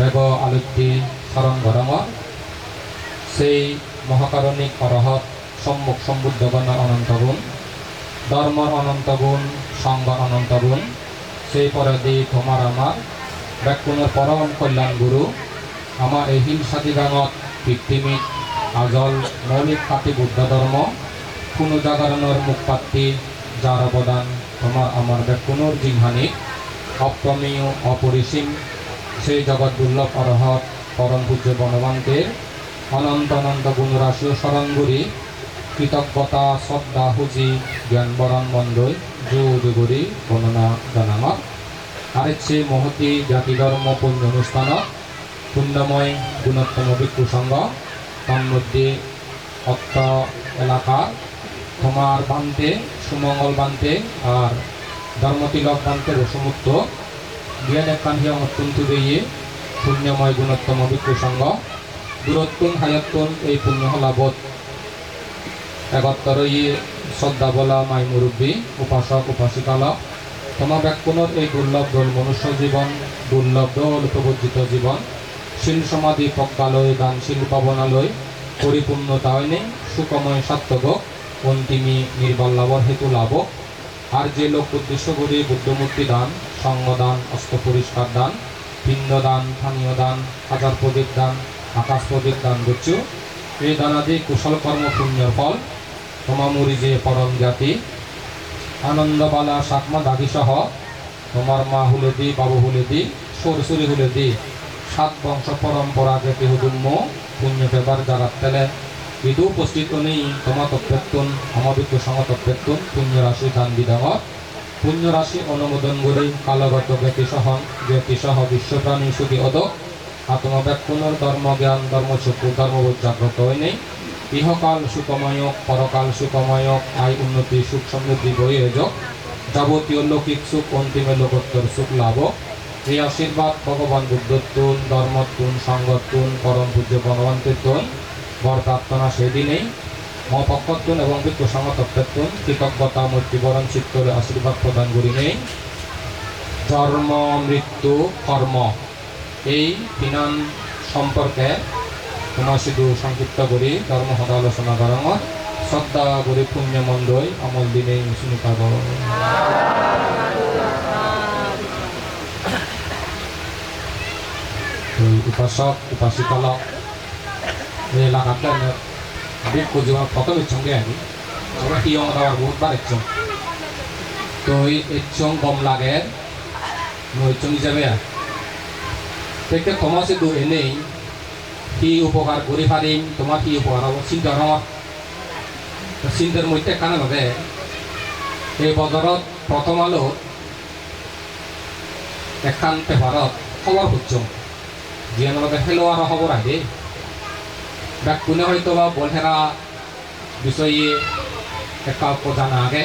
বেগ আলোত্যি শরণ গরঙর সেই মহাকারণিক অরহত সম্মুখ সম্বুদ্ধগণ অনন্ত গুণ ধর্মর অনন্ত গুণ সঙ্গ অনন্ত গুণ, সেই পরদি তোমার আমার ব্যাকুণের পরম কল্যাণ গুরু আমার এই হিংসাদি গাঙত কৃত্রিমিক আজল, মৌলিক পাতি বুদ্ধ ধর্ম কোনো জাগরণের মুখপাত্তি যার অবদান তোমার আমার ব্যাকুণর জিংহানি অপ্রমেয় অপরিসীম সেই জগৎ দুর্লভ অরহত পরম পূজ্য বনবান্তের অনন্ত অনন্ত গুণরাশি ও স্মরণগুরি কৃতজ্ঞতা, শ্রদ্ধা হুজি জ্ঞান, বরণ, বন্দই যুগুরি বর্ণনা জানামত আরেকছে মহতি জাতি ধর্ম পুণ্য অনুষ্ঠানত পুণ্যময় গুণোত্তম সংঘ তন্মধ্যে অত্র এলাকা তোমার বান্তে, সুমঙ্গল বান্তে আর ধর্মতিলক বান্তে রসমুক্ত। জ্ঞান একান্ধিয়া অত্যন্ত দিয়ে পুণ্যময় গুণোত্তম এই পুণ্য লাভত একত্তর ইয়ে শ্রদ্ধা বলা মাই মুরব্বী, উপাসক, উপাসিকালক। এই দুর্লভ মনুষ্য জীবন, দুর্লভ দোল প্রবর্জিত জীবন। শিল সমাধি প্রজ্ঞালয় দানশীল পাবনালয়। পরিপূর্ণতা হয়নি সুকময় সাত্তক অন্তিমী নির্বাল লাভর হেতু লাভ আর যে লোক উদ্দেশ্য করি বুদ্ধমূর্তি দান সঙ্গদান অস্ত্র পরিষ্কার দান পিণ্ড দান স্থানীয় দান, হাজার প্রদীপ দান, আকাশ প্রদীপ দান করছ এই দানাদি কুশল কর্ম পুণ্যের ফল। তোমামুরি যে পরম জাতি। আনন্দবালা সাতমা দাগি সহ তোমার মা হুলে দি, বাবু হুলেদি সরসুরি হুলেদি সাত বংশ পরম্পরা যেতে হুদুম্ম পুণ্য পেবার যারা তেলে। ইদু উপস্থিত নেই তোমা তত্ত্বেত্তুন আমাবিজ্ঞ সঙ্গ তত্ত্বেত্তুন পুণ্য রাশি দান বিধামত। পুণ্য রাশি অনুমোদন করে কালগত জ্ঞাতি সহ জ্ঞাতি সহ বিশ্বপ্রাণী সুখী অদক আত্মব্যাক পুনর ধর্ম জ্ঞান ধর্ম চক্ষু ধর্মবোধ জাগ্রত হয় নেই। ইহকাল সুখময়ক পরকাল সুখময়ক আয় উন্নতি, সুখ সমৃদ্ধি বয়ে যোগ যাবতীয় লৌকিক সুখ, অন্তিমে লোকোত্তর সুখ লাভ এই আশীর্বাদ ভগবান বুদ্ধত্তুন ধর্মত্তুন সঙ্গত্তুন পরম পূজ্য ভগবান্তিত্তুন বরপ্রার্থনা সেদিনেই মপক্ষত্তুন এবং বিজ্ঞ সংগতত্তুন কৃতজ্ঞতা, মূর্তিবরণ, চিত্তরে, আশীর্বাদ প্রদান করি নেই। জন্ম, মৃত্যু, কর্ম, এই তিনান সম্পর্কে তোমার শুধু সংক্ষিপ্ত করি। ধর্ম সদা আলোচনা করাম শ্রদ্ধা করি পুণ্য মন্দই আমল দিনে শুনিতা কর উপাসক, উপাসিকালক, এই এলাকাতে বিজ্ঞ জীবন প্রথম ইচ্ছঙ্গে আনি আমরা কি আমার বহুতবার ইচ্ছং তো এই ইচ্ছং কম লাগে। নৈচং হিসাবে আর তেকে তোমার শুধু এনেই। কি উপকার করে পারিম তোমার কি উপকার হব? চিন্তা রঙত চিন্তার মধ্যে কানে ভাবে, এই বজাৰত প্ৰথম আলো এখন পেপাৰত খবৰ খুঁজছোঁ। যিয়ে লগতে খেলোয়াড় খবৰ আহে কোনে হয়তো বা বল খেলা বিষয়ে একটা জানা আগে।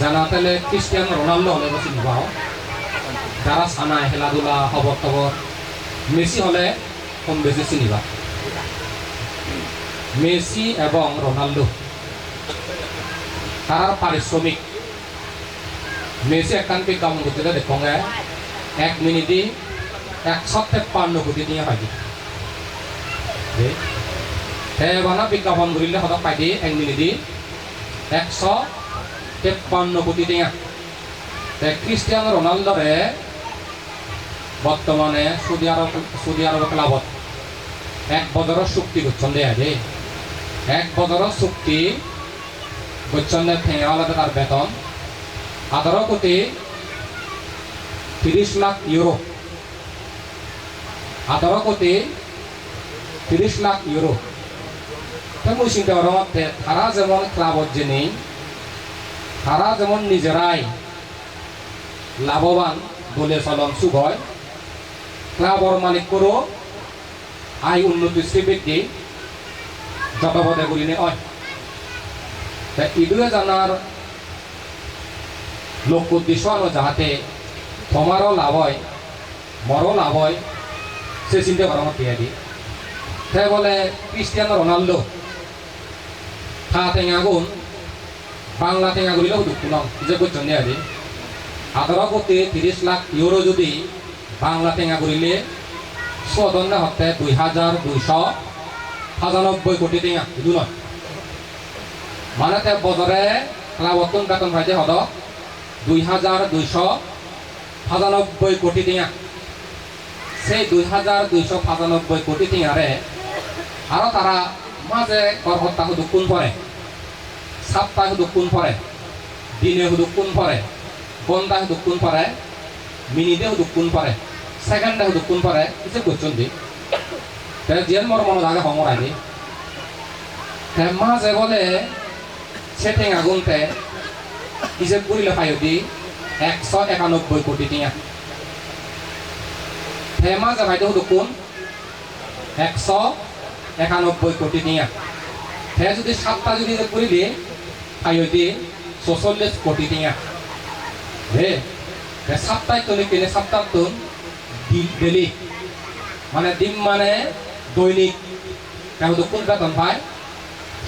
জানা তাহলে ক্রিস্টিয়ানো রোনাল্ডো হলে বা চিনি পাও যারা সানায় খেলাধুলা খবর টবর মেসি হলে কম বেশি চিনিবা। মেসি এবং রোনাল্ডো তার পারিশ্রমিক মেসি একখান বিজ্ঞাপন করতে দেখো এক মিনিটে একশো তেপ্পান্ন কোটি নিয়ে পাই এবানা বিজ্ঞাপন করিলে সদায় পাই এক মিনিটে একশো তেপ্পান্ন কোটি টিয়া খ্রিস্টিয়ানো রোনাল্ডোরে বর্তমানে সৌদি আরব সৌদি আরব ক্লাবত এক বছরের চুক্তি দেয়া যে এক বছরের চুক্তি ঠেঙে আলাদা তার বেতন আঠারো কোটি তিরিশ লাখ ইউরো আঠারো কোটি তিরিশ লাখ ইউরো করার মধ্যে তারা যেমন ক্লাবত যে নেই তারা যেমন নিজেরাই লাভবান বলে চলন সুখ হয় ক্লাবর মালিক করো আয় উন্নতি বৃদ্ধি যতপদে করি নে হয় তা ইদুয়ে জানার লোক উদ্দেশ্য আনো যাহাতে তোমারও লাভ হয়, মরও লাভ হয়, সে চিন্তা করা আমার টিয়া দি তাই বলে ক্রিস্টিয়ানো রোনাল্ডো থা টেঙা গুণ, বাংলা টেঙা গুলিলেও দুঃখ নম যে করছেন আজি। আঠারো কোটি তিরিশ লাখ ইউরো যদি বাংলা টেঙা করিলে চৌধন্য হতে দুই হাজার দুইশ সাতানব্বই কোটি টিঙা বুঝু নয়? মানে তে বছরে ক্লাবতন বেতন পাইতে হদ, দুই হাজার দুইশ সাতানব্বই কোটি টিঙা সেই দুই হাজার দুইশ সাতানব্বই কোটি টিঙারে আরও তারা মাঝে গর্ভত্তা শুধু কোন পরে সাপ্তাহ শুধু কোন পরে, দিনে শুধু কোন পরে ঘণ্টা শুধু কোন পরে, মিনিটে শুধু কোন পরে সেকেন্ডে শুধু কোন পরে কিছু কোশ্চন দি তে জিয়ান মর মনে লাগে সমরাই দি তে মাঝে বলে সেটিং আগুনতে হিসেব করিলে পাই দি একশো একানব্বই কোটি টিয়া। তে মাঝে ভাইতে কোন একশো একানব্বই কোটি টিয়া। তে যদি সাতটা যদি করে দিয়ে পাই দি ছচল্লিশ কোটি টিয়া। হে সাপ্তাহিক তলে কিনে সাপ্তাহ তুন ডেলি মানে দিন মানে দৈনিক। তেওঁ কোন বেতন পায়?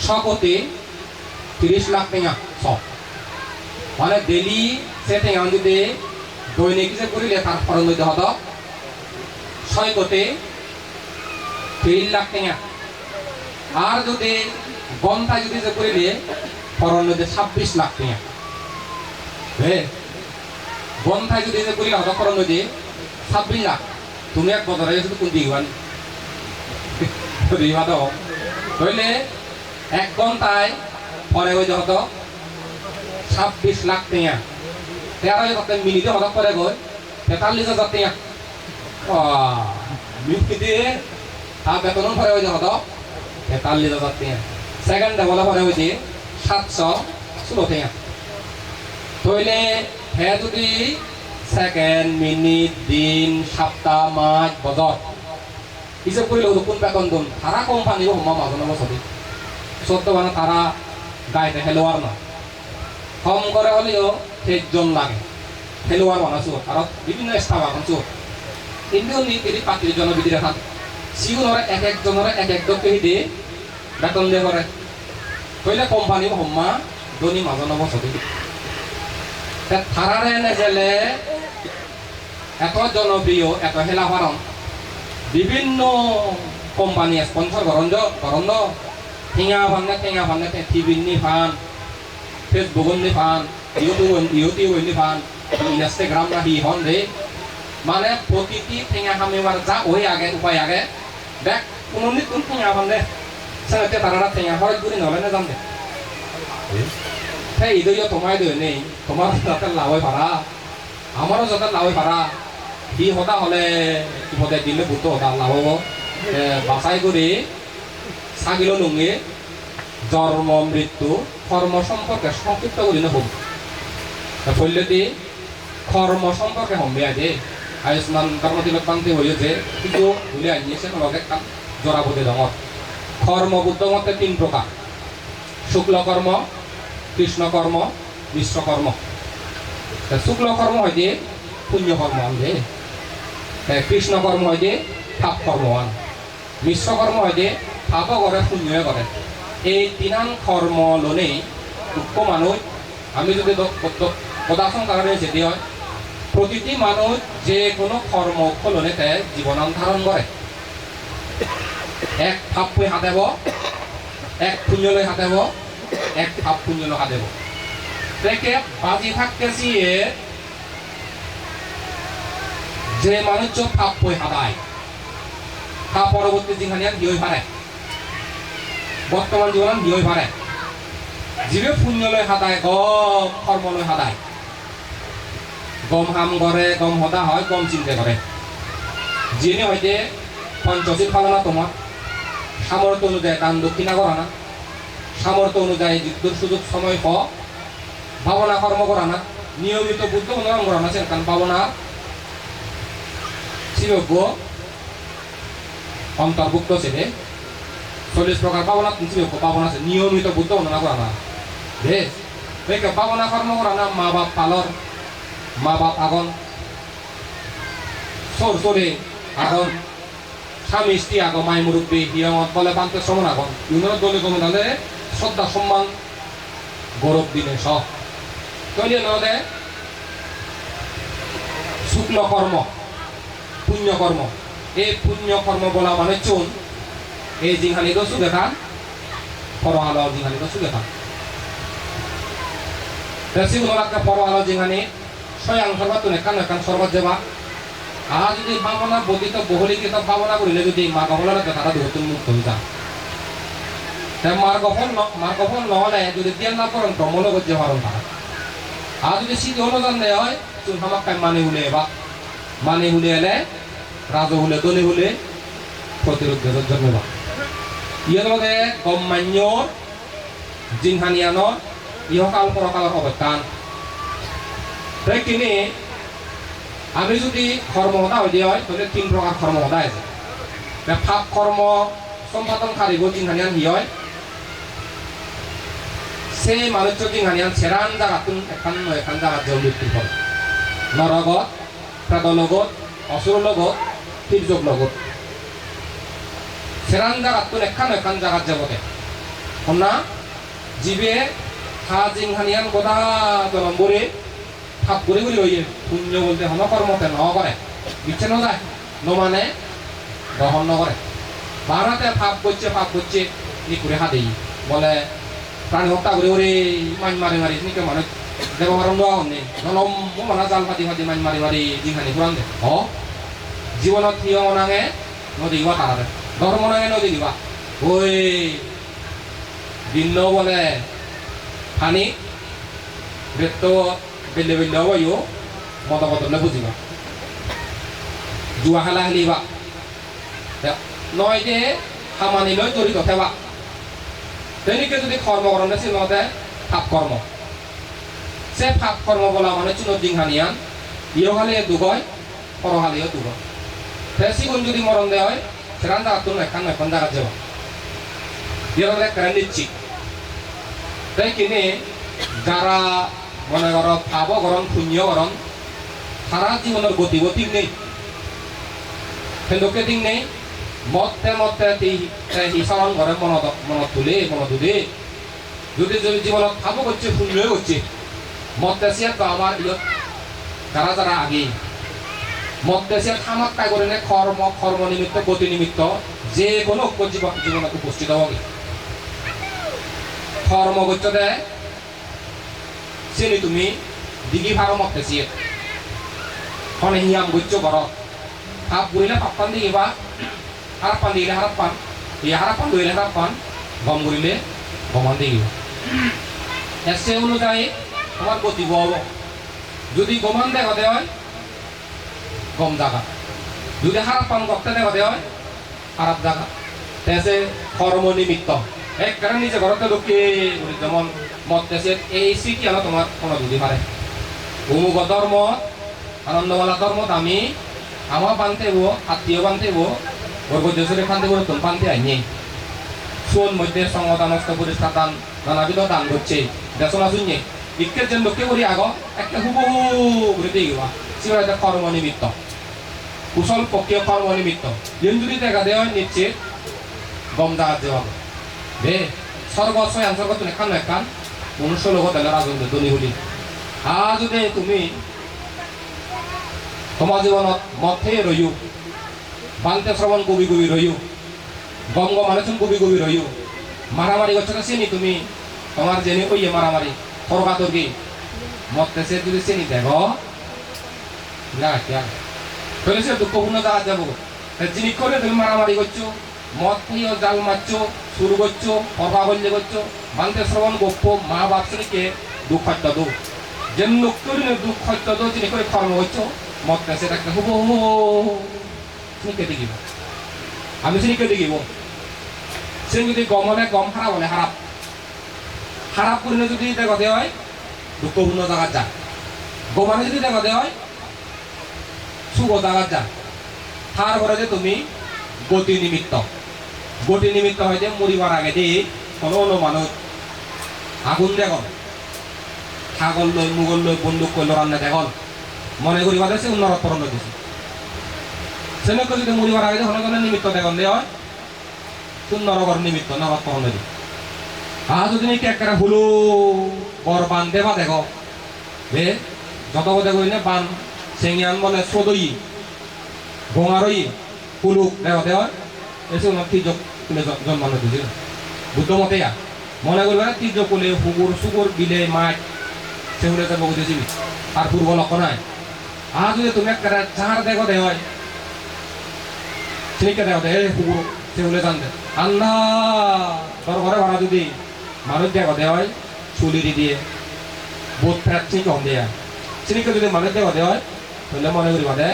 ছ কোটি তিরিশ লাখ টেঙা ছ মানে ডেলি সে টেঙা যদি দৈনিক যে কৰিলে তাৰ খৰচ যদি হত ছয় কোটি তিরিশ লাখ টেঙা আর যদি ঘণ্টা যদি যে কৰিলে যদি ছাব্বিশ লাখ টেঙা হে ঘন্টায় যদি যে কৰিলে হত খরচ যদি ছাব্বিশ লাখ, তুমি এক বছরে শুধু কোন দিবান দিবা তো। তাইলে এক ঘন্টায় পরে হয়ে যত ছাব্বিশ লাখ টেঙা তেরো কত মিনিটে হঠাৎ পরে গই তেতাল্লিশ হাজার টেঙা মিনিটে তার বেতন পরে হয়ে যত তেতাল্লিশ হাজার টেঙা সেকেন্ডে বলা পরে হয়েছে সাতশো ষোলো টেঙা তাইলে হে যদি সেকেন্ড মিনিট দিন, সপ্তাহ, মাস, বছর, হিসেব করিলে কোন বেতন দিন তারা কোম্পানি হমা মাঝে মাঝে সবই সত্য মানে তারা গাইতে খেলোয়াড় না কম করে হলেও তেজন লাগে। খেলোয়াড় বানাছো আর বিভিন্ন স্থান বানাছো কিন্তু নীতি পাতির জনবিধি রেখা সিগুণরে এক একজনের এক এক দক্ষে দিয়ে, বেতন দিয়ে করে কইলে কোম্পানি হম্মা দনি মাঝে নব সবই থারারে নেজেলে এত জনপ্রিয় এত হেলা ফারণ বিভিন্ন কোম্পানি স্পন্সর করন করন ঠেঙা ফানে ঠেঙা ফানে টিভির নি ফান ফেসবুক নি ফান ইউটিউব নি ফান ইনস্টাগ্রাম না হি হন রে মানে প্রতিটি ঠেঙা হামিবার যা ওই আগে, উপায় আগে। দেখ, কোনো কোন ঠেঙা তারা ঠেঙা খরচ করে নলে না জানতে সেই ইদয় তোমায় দই নেই তোমার যাতে লাভই পারা আমারও যাতে লাভই পারা সি সদা হলে ইফতে দিলে বুট সদা লাভ হব বাছাই কৰি ছাগিল নুঙি জন্ম মৃত্যু কর্ম সম্পর্কে সংক্ষিপ্ত করে নহব ফল্যতি কর্ম সম্পর্কে সম্বিয়া দে আয়ুষ্মান কর্মতিলক পান্তি হয়েছে কিন্তু বলে আনিছে লগে কাম জরাবতে ডাঙর কর্ম বুদ্ধ মতে তিন প্রকার। শুক্ল কর্ম কৃষ্ণ কর্ম মিশ্র কর্ম শুক্ল কর্ম হয় যে। পুণ্য কর্ম আনবে কৃষ্ণ কর্ম হয় যে পাপ কর্ম আন মিশ্র কর্ম হয় যে পাপ করে, পুণ্যই করে। এই তিনান কর্ম লোনেই উক্ত মানুষ, আমি যদি পদাসন কারণে যেতে হয়, প্রতিটি মানুষ যে কোনো কর্ম লনেতে জীবনান ধারণ করে এক ভাব পই হাতেব এক পুণ্যলৈ হাতেব এক ভাব পুণ্যলৈ হাতেব তেকে বাজি থাকতেছি যে মানুষ ভাব পই হাতায় তা পরবর্তী দিনখানিয়ান হিয়ই পারে বর্তমান জীবন হিয়ই পারে যিবে পুণ্যলৈ হাতায় গম কর্মলৈ হাতায় গম হাম করে গম হতা হয়, গম চিন্তা করে যিনি হয়তো পঞ্চশীল পালনা তোমার সামর্থ্য অনুযায়ী দান দক্ষিণা করা না। সামর্থ্য অনুযায়ী যুদ্ধর সুযোগ সময় হ ভাবনা কর্ম করা না। নিয়মিত বুদ্ধ অনুরাম করা না। সেখান ভাবনা শিবজ্ঞ অন্তর্ভুক্ত ছেলে। চল্লিশ প্রকার পাবনা শিবজ্ঞ পাবনা আছে, নিয়মিত বুদ্ধ অনুনা করা না। বেশ। দেখে পাবনা কর্ম করা না, মা বাপ পালর মা বাপ আগন। সর সরে আগন। স্বামী, স্ত্রী, আগো মাই মুরব্বী হিয়মত বলে বান্তে শ্রমণ আগন ইউনিয়ন দলে কোনো দালে শ্রদ্ধা সম্মান গৌরব দিনে সব তৈরি নদে শুক্ল কর্ম পুণ্য কর্ম এই পুণ্য কর্ম বলা মানে চুন, এই জিংহানি তো সুখে থান পরহাল জিংহানি তো সুখে থান দেশি গুণরাকে পরহাল জিংহানি স্বয়ং সর্বাত একান একান সর্বাত যাবা। আর যদি ভাবনা বদিত বহুলিখিত ভাবনা করিলে যদি মা গফলের তারা দুহতুন মুক্ত হয়ে যায় তে মার গফল ন- মার গফল নহলে যদি জ্ঞান না করেন ব্রহ্মলোক যে হরণ তারা আর যদি সিদ্ধি অনুদান দেয় হয়, চুন হামাক্কায় মানে হুলে বা মানে হুলে এলে রাজ হুলে দলে হুলে প্রতিরোধ জন্মবা ইয়ার লগে গম্মান্যর জিংহানিয়ানৰ ইহকাল পৰকালৰ অৱস্থান। তাই আমি যদি কর্মহতা হয়ে হয়, তাহলে তিন প্রকার কর্মহতা আছে। ফাপ কর্ম সম্পাদন কারিব জিংহানিয়ান হি হয়। সেই মানুষ জিংহানিয়ান সেরান জাগাতুন এখান এখান জাগাত মৃত্যু করে নরগত প্রেদলগত অসুর লগত তির্যক লগত। সেরান জাগাতুন এখান এখান জাগাত যাবতে। না জীবে হা জিংহানিয়ান গদা নম্বরে ভাব করে করে হইয়ে পুণ্য বলতে হন কর্মতে ন করে ইচ্ছে ন যায় ন মানে গ্রহণ ন করে। বারাতে ভাব করছে ভাব করছে ই করে হাতে বলে, প্রাণী হত্যা করে ওরে মাñ মারি মারি নিকে মানে দেব মারণ দেওয়া হননি নলম মো মানা জাল পাতি পাতি মাñ মারি মারি, জিংহানি পুরান দে। হ। জীবনত থিয় মনাঙে নদী গিবা তারারে ধর্ম নাঙে নদী গিবা ওই দিন বলে পানী বেত্ত বেলে বেলে হবাইও মত বদলে বুঝিবা জুয়া খেলা খেলিবা নয় যে খামানি লৈ জড়িত থেবা তেনেকে যদি কর্ম করণে চিনতে ফাপ কর্ম। সে ফাপ কর্ম বলা মানে চুন জিংহানিয়ান ইহকালে দুগয় পরহালিও দুগয় তে সিগুন যদি মরণ দেয় হয় সেখান জায়গা তুমি এখান এখন জায়গা যাবা। ইহকালে কেন নিচ্ছি তাই কিনে যারা মনে করো পাব গরম শূন্য গরম। সারা জীবনের গতি নেই। সেন্দুকে দিন নেই। মতে মতে হিসারণ করে মনত মনত তুলে মনত তুলে যদি যদি জীবনত খাব করছে শূন্য করছে। মতে সে তো আমার ইয়ত যারা যারা আগে। মতে সে খামাক কাই করে নে কর্ম কর্ম নিমিত্ত, গতি নিমিত্ত। যে কোনো জীবনত উপস্থিত হবে কর্ম করতে দেয় চেনি তুমি দিঘি ভাড়া মতে চিয়ে হনে হিয়াম গচ্ছ ঘর হাপ গুৰিলে পাপ্পান দিবা হারাপ্পান দিলে হারাপ্পান এই হারাপ্পান ধরিলে হারাপ্পান গম গুৰিলে গমান দিব এসে অনুযায়ী তোমার গতি হব। যদি গমান দেখা দেয় হয়, গম জাগা। যদি হারাপ্পান গপ্তে দেখা দেয় হয় খারাপ জাগা। তেসে কর্ম নিমিত্ত এক কারণ নিজে ঘরতে ঢুকে যেমন মত দেশে এই স্মৃতি হলো তোমার কোনো যদি পারে। উমুক ধর্ম আনন্দওয়ালা ধর্ম আমি আমার বানতে হব আত্মীয় বানতে হব বর্গদেশরে ফানতে হব তুমি বানতে আইনি। সোন মধ্যে সংগদানস্থ পরিষ্কার দান নানাবিধ দান করছে। দেশনা শূন্য ইকের যেন লোকে করি আগ, একটা হুবহু দিয়ে গেবা। সেটা একটা কর্ম নিমিত্ত। কুশল পক্ষীয় কর্ম নিমিত্ত। যদি দেখা দেওয়া নিশ্চিত, গম দাঁত দেওয়া হবে। দে স্বর্গ ছয় আনসর্গ তুমি এখান মনুষ্য লগত এলে রাজন্দ্র ধনী হলি আজ যদি তুমি তোমার জীৱনত মথে ৰৈও বান্তে শ্ৰৱণ কবি কবি গম গম মানুষ কবি কবি রইও মারামারি করছ না চিনি তুমি তোমার জেনে কইয়ে মারামারি সরকা তর্কি মরতে সে যদি চিনি দেখো না কিয়া তাহলে সে দুঃখপূর্ণ জায়গা যাব জিনিস করে তুমি মারামারি করছ মদ খাইও জাল মারছো শুরু করছ সরকা বললে করছ বান্তে শ্রবণ গোপ্প, মা বাপ শ্রীকে দুঃখ দো যেন লোক করি না দুঃখ দো জিনিস করে কর্ম করছ মরতে সে একটা হুবো। তুমি কেটে দিব আমি চিনি কেটে দিব সে যদি গম হলে গম খারাপ হলে খারাপ খারাপ করলে যদি দেখা দেওয়া হয়, দুঃখপূর্ণ জায়গার যা। গমানে যদি দেখা দেওয়া হয়, শুভ জায়গার যা। তারপরে যে তুমি গতি নিমিত্ত। গতি নিমিত্ত হয় যে মরিবার আগে দিয়ে কোনো কোনো মানুষ আগুন দেখল ছাগল লৈ মুগল লৈ বন্দুক কৰি লৰান্নে দেখল। মনে করিবা যে সে নরক পরণ দিছে সেনেকে যদি মরিবার আগে কোনো নিমিত্ত দেখল দেওয়া হয়। নরকর নিমিত্ত, নরক পরণ দি আজ যদি নাকি একটা হুলো বর বান দেবা দেখো। বে, যত কথা কই না, বান, সেঙিয়ান বলে সদই গঙারই কুলুক দেওয়া দেওয়া এসে ওনার তীর্য কুলে জ- জন্মানো দিয়েছিল বুদ্ধ মতে ইয়া। মনে করবে না তীর্য কুলে হুগুর সুগুর বিলে, মাঠ, সেগুলো তো বহু দিয়েছিবি আর পূর্ব লক্ষ্য নাই আর যদি তুমি একটা চার দেখো দে হয় ঠিক দেওয়া দে হুগুর সেগুলো জানতে আল্লাহ! তোর ঘরে ভাড়া যদি মানুষ দেখো দে হয়, চুলি দিয়ে বোধ ফেরাত চিনি কম দেয়া চিনিকে যদি মানুষ দেখো দে হয়, তাহলে মনে করিবা দে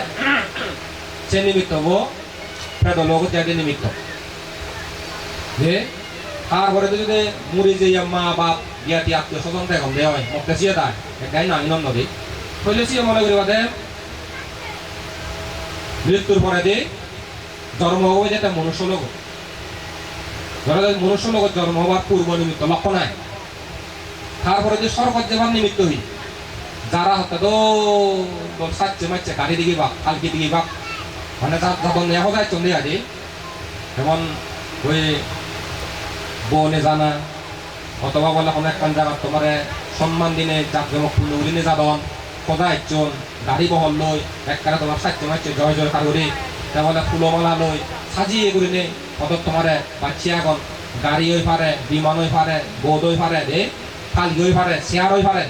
সে নিমিত্ত বো ফেরত লোক নিমিত্ত যে তারপরে তো যদি মুড়ি যে মা বাপ, জ্ঞাতি, আত্মীয় স্বজন দেওয়া হয় তাই একাই না ইনম নদী মনে করিবা দে মৃত্যুর পরে দি জন্ম হবে যেটা মনুষ্য লোক। ধরা যায় মনুষ্য লোক জন্ম হওয়ার পূর্ব নিমিত্ত, লক্ষ্য নাই। তারপরে যে সরকার যেবার নিমিত্ত হই, যারা হতে তো তোর সাচ্ছে মাচ্ছে গাড়ি দিকে বাপ কালকে দিকে বাপ মানে যা যখন নেওয়া যায় চলে আদি যেমন ওই বনে জানা, অথবা বলে কোনো একটা জায়গা তোমার সম্মান দিনে যেমন পূর্ণ দিনে যাদন সদা একজন গাড়ি বহল লই একবারে তোমার সাচ্ছে মাচ্ছে জয় জয় কারুরি তাহলে ফুলমালা লই সাজিয়ে করে নে অত তোমার বাচ্চি এখন গাড়ি হই পারে বিমান হই পারে বোধ হই পারে দে কালি হই পারে চেয়ার হই পারে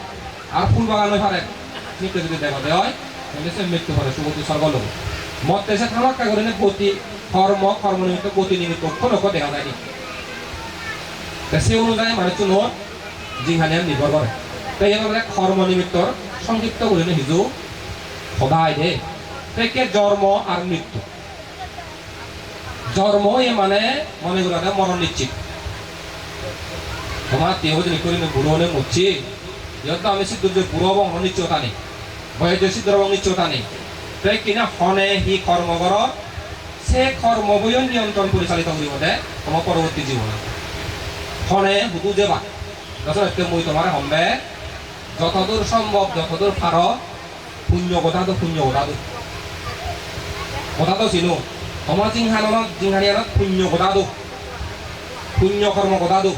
আর ফুল বাগান হই পারে কিন্তু যদি দেখা দেয় হয় তাহলে সে মৃত্যু পারে সুগতি স্বর্গ লোক মত এসে থামাক্কা করে নে গতি, কর্ম কর্ম নিমিত্ত গতি নিমিত্ত কোনো দেখা যায়নি তা সেই অনুযায়ী মানে চুনোর জিহানে নির্ভর করে। তো এই মানে কর্ম নিমিত্তর সংযুক্ত করে নে হিজু, সদায় দে। থেকে জন্ম আর মৃত্যু? জন্ম এ মানে মনে করে মরণ নিশ্চিত। তোমার দেহ যদি করি বুড়ো হলে মরছি ইহত আমি সিদ্ধ যে বুড়ো এবং অনিশ্চয়তা নেই। বয়স সিদ্ধ এবং নিশ্চয়তা নেই। তাই কিনা হনে কর, সে কর্ম বই নিয়ন্ত্রণ পরিচালিত করিব দে তোমার পরবর্তী জীবনে হনে হুদু দেবা দশরথ মই তোমার হম্বে যতদূর সম্ভব যতদূর পার পুণ্য কথা তো পুণ্য কথা তো কথা তো চিনো। তোমার জিংহানত জিংহানিয়ানত পুণ্য কথা তো পুণ্য কর্ম কথা তো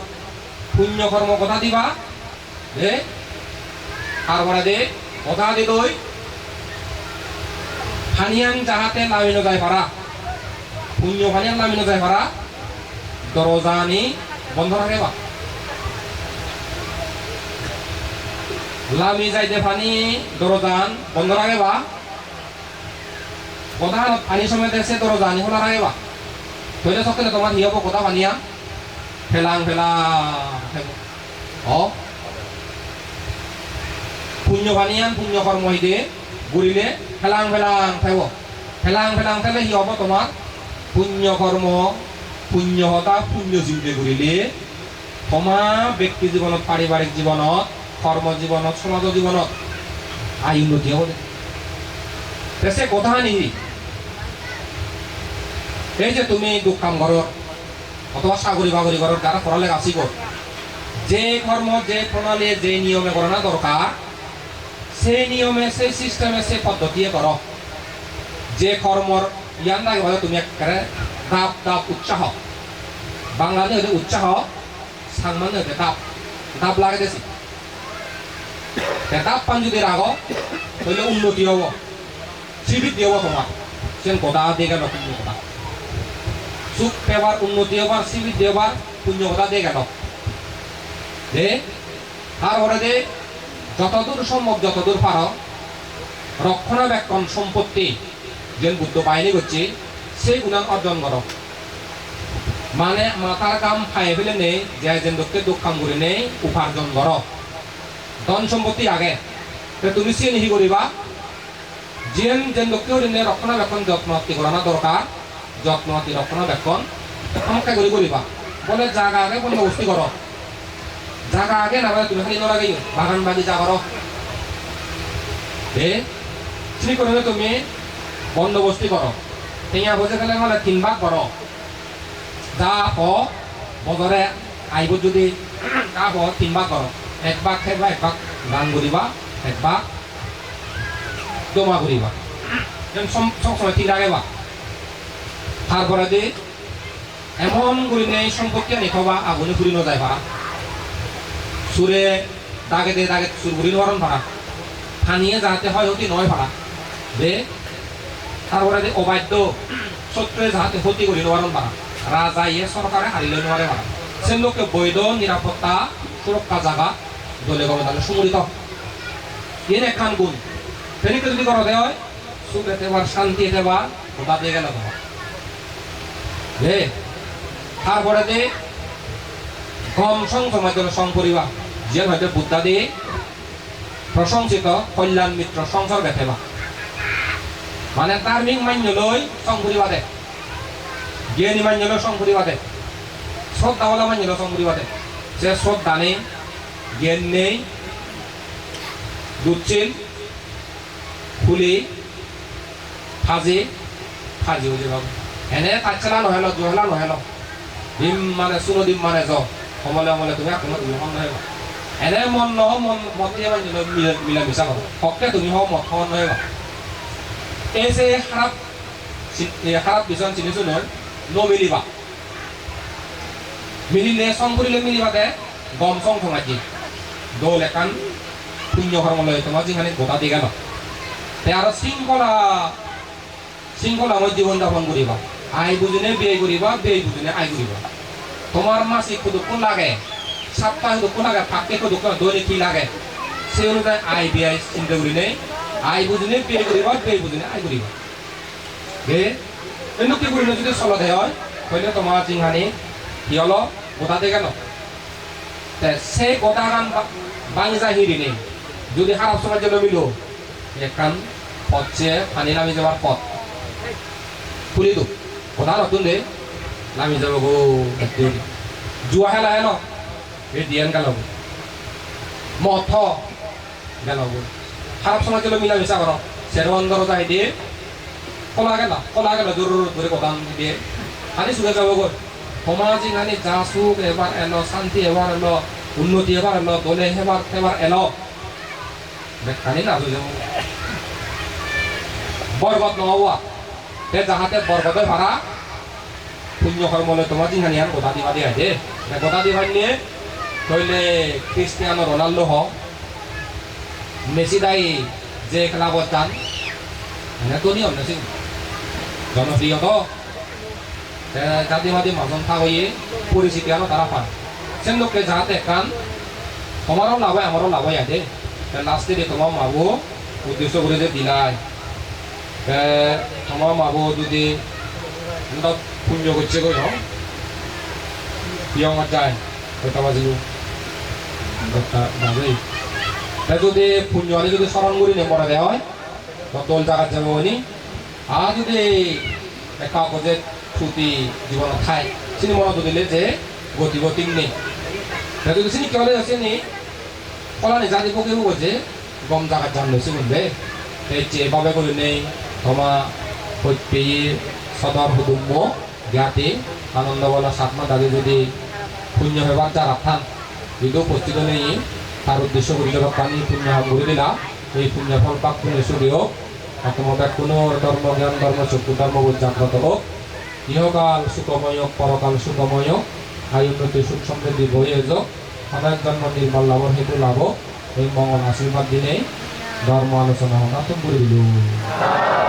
পুণ্য কর্ম কথা দিবা, দে। তারপরে দে, কথা দি দই ফানিয়ান যাহাতে নামিনো যায় পারা পুণ্য ফানিয়ান নামিনো যায় পারা দরজানি বন্ধ রাখে বা। লামি যাইতে ফানি দরজান বন্ধ রাখে বা। কথা পানি সময় দেশে দরজানি খোলা রাখে বা। তৈলে সকলে তোমার হি হব কথা পানিয়া ফেলাং, ফেলা। অ। পুণ্য বানিয়ান পুণ্য কর্ম হইতে ঘুরিলে ফেলাং ফেলাং থাকব ফেলাং ফেলাং ফেলে হি হব তোমার পুণ্য কর্ম পুণ্য হতা পুণ্য জীৱতে ঘূৰিলে তোমাৰ ব্যক্তি জীৱনত পাৰিবাৰিক জীৱনত কৰ্ম জীৱনত সমাজ জীৱনত আই উন্নতি হ'ব দে কথা নেকি এই যে তুমি দুখ কাম ঘৰত অথবা চাকরি বাকরি করার যারা করালে আসিব যে কর্ম যে প্রণালী যে নিয়মে করা দরকার সেই নিয়মে সেই সিস্টেমে সেই পদ্ধতিয়ে কর। যে কর্মর ইয়ান লাগে বলে তুমি একেবারে দাপ দাপ, উৎসাহ। বাংলাতে হইতে উৎসাহ সাংমানে হইতে দাপ। দাপ লাগে দেশি দাপ পান যদি রাগ তাহলে উন্নতি হব। শ্রীবৃদ্ধি হব তোমার। সেন কথা দিয়ে গেল, পুণ্য কথা। সুখ পেবার, উন্নতি হবার, শ্রীবৃদ্ধি হবার, পুণ্য কথা দিয়ে গেল। দে তারপরে দে যতদূর সম্ভব, যতদূর পার, রক্ষণাবেক্ষণ সম্পত্তি যে বুদ্ধ বাহিনী করছে, সেই গুণান অর্জন করো। মানে মাথার কাম খাই ফেলে নেই যে যেন দুঃখ কাম করে নেই উপার্জন করো। ধন সম্পত্তি আগে। তুমি সে নিহি করিবা। যেন যেন লোককে হলে রক্ষণাবেক্ষণ যত্ন করানো দরকার। যত্ন রক্ষণাবেক্ষণ, আমাকে করে করিবা। বলে জাগা আগে বন্দোবস্তি করো। জাগা আগে না তুমি খালি নলাগেই বাগান বাগিচা করো এ শ্রী করে তুমি বন্দোবস্তি করো টেঙা বসে গেলে মানে তিন ভাগ করো যা হ বজরে আইব যদি তা হ তিন ভাগ করো এক ভাগ খাইবা এক ভাগ দান করিবা এক ভাগ জমা করিবা যেন সব সময় ঠিক রাখেবা তারপরে যে এমন করে নেই সম্পত্তি আনি থবা আগুনে নযায় ভাড়া সুরে দাগে দে দাগে সুর ঘুরি নরম ভাড়া। ফানিয়ে যাতে হয় অতি নয় ভাড়া। দে তারপরে যে অবাধ্য শত্রুৱে যাহাতে ক্ষতি কৰি নোৱাৰো পাৰা ৰাজায়ে চৰকাৰে হাৰিলে নোৱাৰে পাৰা তেওঁলোকে বৈধ নিৰাপত্তা সুৰক্ষা জাগা, দলে গমে সুমৰিত এনে খান গুণ। তেনেকে যদি কৰা দেয় সুখ একেবারে শান্তি একেবার ওটা দিয়ে গেল তোমার। তারপরে দে কম সংসময় ধরে সংপরিবার যে হয়তো বুদ্ধা দিয়ে প্রশংসিত কল্যাণ মিত্র সংসার বেথেবা মানে ধার্মিক মান্য লই সংপরিবাদে জ্ঞানী মান্য লই সংপরিবাদে শ্রদ্ধাওয়ালা মান্য লই সংপরিবাদে সে শ্রদ্ধা নেই, জ্ঞান নেই দুচ্ছিল ফুলি ফাজি ফাজি বুজি পাব এনে তাচেলা নহ'ল জহলা নহ'ল ডিম মানে চুনো ডিম মানে জ। সমলে সমলে তুমি কোনো সম নহ'ব এনে মন নহ মন মতে মানে মিলা মিছা পাব হকে তুমি হও মত সমান নহ'ব এই যে এই খারাপ বিচন চিনিছো নহয় নমিলিবা মিলিলে চং কৰিলে মিলিবাতে গম চং সমাজি দৌল একান শূন্য কৰ্মলৈ তোমাৰ যিখানি গোটা দি গেল তে আৰু শৃংখলা শৃংখলা মই জীৱন যাপন কৰিবা। আই বুজিনে ব্যয় কৰিবা ব্যয় বুজিনে, আই কৰিবা তোমাৰ মাসিক দুঃখ লাগে। সাপ্তাহিক দুঃখ লাগে ফাঁকে দুঃখ দৈনিক কি লাগে? সেই অনুযায়ী আই ব্যয় চিন্তা কৰি নেই। আই বুজিনে ব্যয় কৰিবা ব্যয় বুজিনে আই কৰিবা বে কিন্তু কি কৰিলে যদি চলতে হয়? হয়তো তোমাৰ যিখানি কি হল? গোটাতে গেল সেই গোটা গান যা হিরি নেই। যদি খারাপ সময় জন্য মিলো একান পথে পানি নামি যাওয়ার পথ। খুলি দো কথা নতুন দে, নামি যাব গো জুয়া খেলা হেন এই দিয়ান গেল মথ গেল গো খারাপ সময় জন্য মিলা মিশা কর সেরবন্দর যাই দিয়ে কলা গেল কলা গেল জোর ধরে কথা দিয়ে। হানি সুখে যাব গো। সমাজি হানি যা সুখ এবার এলো, শান্তি এবার এলো, উন্নতি এবার এলো, দলে এবার এবার এলো। বেখানি না যাব। বরগত নহওয়া তে যাহাতে বরগতে ভাড়া। পুণ্য কর্মলে তোমার যিখানি আর গোটা দিবা দিয়া দে। গোটা দিবা নিয়ে তইলে ক্রিস্টিয়ানো রোনাল্ডো হ মেসি দাই যে খেলাবত যান এনে তো নিয়ম নাছিল জনপ্রিয় তো জাতি মাতি মাজন থাকয়ে পরিচিতি আনো তারা পান। সেন লোকে যাহাতে কান, তোমারও লাভ হয় আমারও লাভ হয় আদে লাস্টে দিয়ে তোমার মাবো উদ্দেশ্য করে যে দিলাই। তোমার মাবো যদি পুণ্য করছে গো বিয়ং যায়। ওটা বাজিল ওটা বাজে তে যদি আনি যদি স্মরণ করি নে মনে দেওয়া হয় তো দোল জাগাত যাব নি আর যদি যে ছুটি জীবনত খায় চিনি মনত দিলে যে গতি গতি নেই। যদি চিনি কেৱলে আছে নি কলানি জানি পকেও বলছে গম জাগাত যাম লৈছে বুঝবে এই যেভাবে করে নেই তোমা পেয়ে সদর হুদুম্ম জ্ঞাতি আনন্দ বলা সাতমা দাদি যদি পুণ্য হেবার যার আথান যদিও উপস্থিত নেই। তার উদ্দেশ্য করিলে পানি পুণ্য করে দিলা। এই পুণ্য ফল পাক পুণ্য সুদিও তোমাদের কোনো ধর্ম জ্ঞান, ধর্ম চক্ষু, ধর্ম জাগ্রত হোক। ইহকাল সুখময় পরকাল সুখময় আয় উন্নতি সুখ সমৃদ্ধি বয়ে যোগ সদায় জন্ম নির্মল লাভর হেতু লাভ এই মঙ্গল আশীর্বাদ দিনে ধর্ম আলোচনা হনা তুমি করে দিল